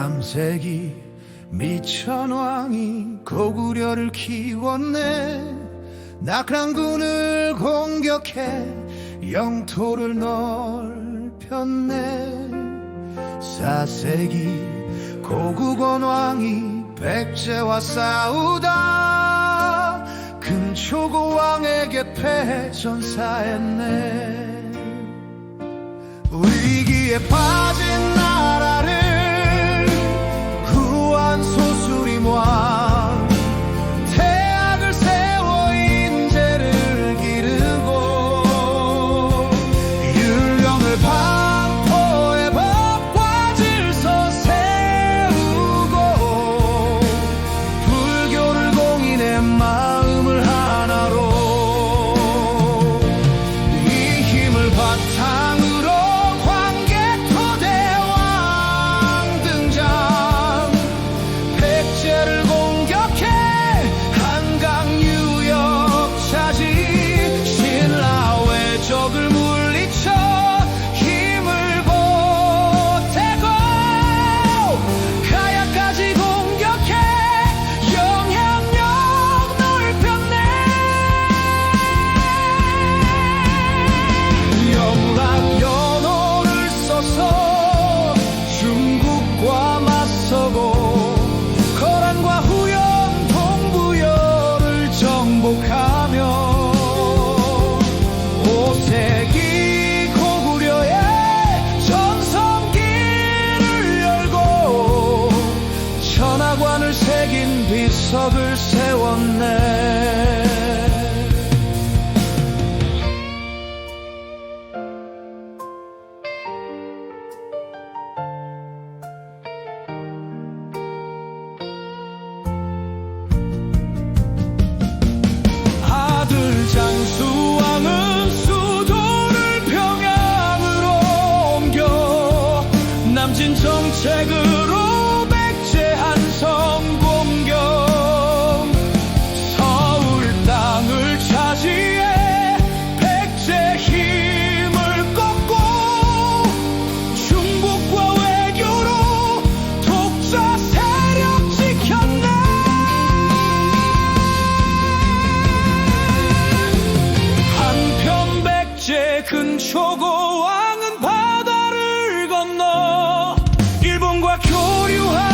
삼색이 미천왕이 고구려를 키웠네. 낙랑군을 공격해 영토를 넓혔네. 사색이 고국원왕이 백제와 싸우다. 금초고왕에게 패전사했네. 위기에 빠진 보석을 세웠네. 아들 장수왕은 수도를 평양으로 옮겨 남진 정책을 I call you.